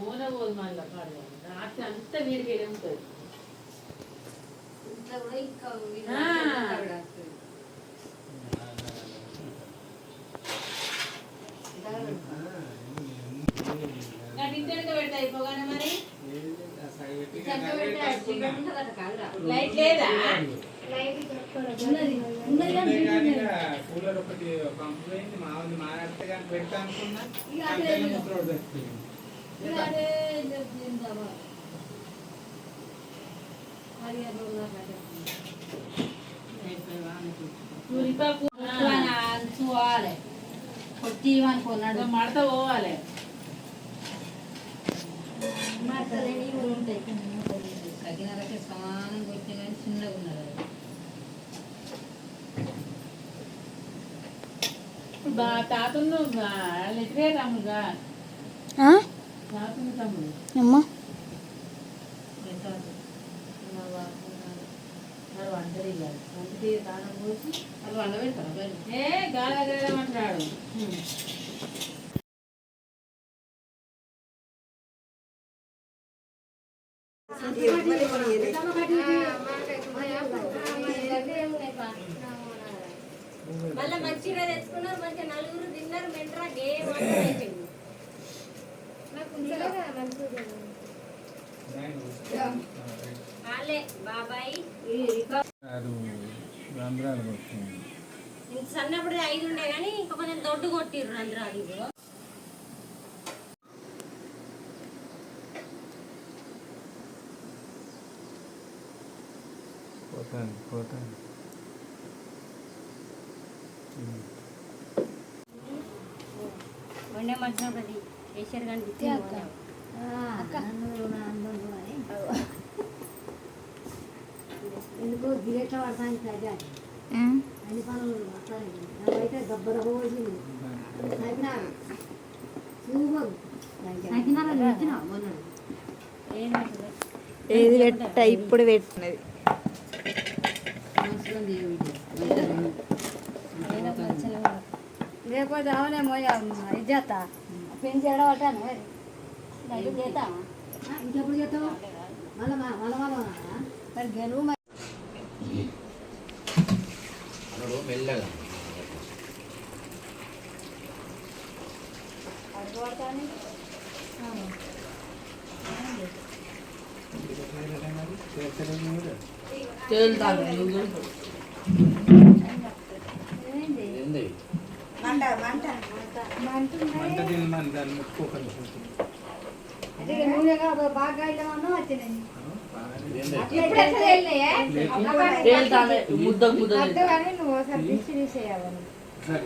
ఓన పోదు మళ్ళీ పాడు రాత్రి అంతా వీడికి ఉంటుంది ఇంటికి పెడతా అయిపోగానే మరి లైట్ లేదా? కూలర్ ఒకటి మా ఉంది కానీ పెడతా అనుకున్నా చూడాలి కొట్టి అనుకున్నాడు మడత పోవాలి. తగినరకే సమానం కొట్టిన కానీ చిన్నగా ఉన్నారు ఇప్పుడు బా తాతను ఎదురే తమ్ముడుగా తాతను తమ్ముడు. అమ్మా మరి వంటది కాదు వంటది దానం పోసి వాళ్ళు వండ పెడతారా ఏ గాల మాట్లాడు మళ్ళీ మంచిగా తెచ్చుకున్నారు మంచిగా నలుగురు తిన్నారు మెంట్రా గేమ్ అంటే అయిపోయింది. వాళ్ళే బాబాయ్. సన్నప్పుడు ఐదు ఉండే కానీ ఇంకా కొంచెం దొడ్డు కొట్టిర్రు రంధ్రాలు. పోతాను పోతాను. వండే మర్చినప్పుడు అది కేసీఆర్ గారికి ఎందుకో గిరెట్ల పడతాను సరిగా అన్ని పనులు దబ్బర పోసింది. ఏది పెట్ట? ఇప్పుడు పెట్టినది. లేకపోతే అవునే మోయా ఇది చేస్తా పెళ్ళి చేయడం మరి చేస్తా ఇంకెప్పుడు చేస్తావు మళ్ళా మళ్ళా గెలువు మరి మెల్లగా మంట తినమని దాన్ని ముట్టుకోకండి అంటే ఇక నూనెగా బాగా ఇవ్వమన్నా వచ్చినాయి ఏంది ఇప్పుడు ఎట్లా వెళ్ళినాయే? తేలుతాను ముద్ద ముద్ద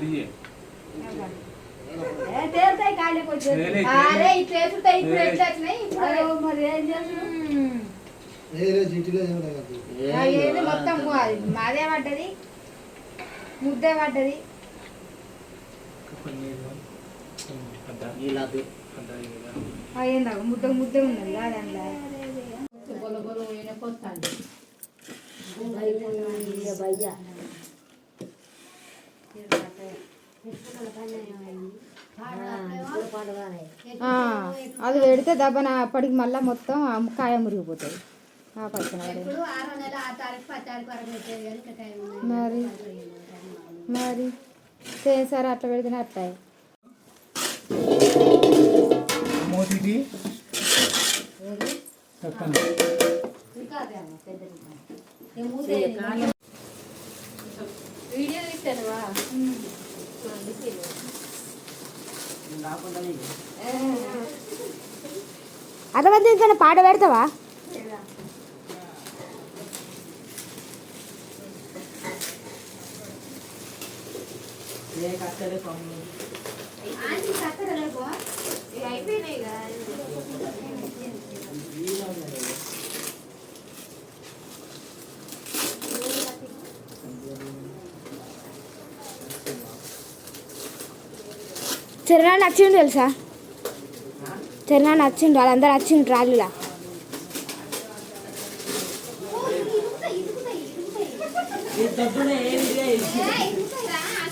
దియ్యే. ఏ తేలుతాయి కాళ్ళకి వచ్చేది. తేలే, అరే తేలే. ఇట్లా వేసుంటాయి ఇప్పుడు ఎట్లా వచ్చినాయి? ఇప్పుడు మరి ఏం చేస్తున్నావు? ఆ, ఏది మొత్తం అది? మాదే పడ్డది? ముద్దే పడ్డది? కొన్ని నీళ్ళు. కొన్ని పడ్డ. నీళ్ళదు పడ్డ ఇది. అయ్యిందా ముద్ద ముద్దే ఉన్నది కాదు అందులో గొల్ల గొల్ల పోయిన పోతాను ఆ, అది పెడితే దెబ్బన అప్పటికి మళ్ళీ మొత్తం ఆ కాయ మురిగిపోతుంది ఆ పక్కన పడేది. మరి మరి సరే అట్లా పెడితేనే అట్లా. మోతిది చెప్పండి. వీడియో తీసానువా అర్థమైంది పాట పెడతావా? ఏ కట్టలే పమ్ము అయిపోయినాయి చరణా నచ్చిండు తెలుసా? చరణా నచ్చిండు వాళ్ళందరూ వచ్చిండు ట్రాలీలా వాళ్ళిద్దరు రావాలి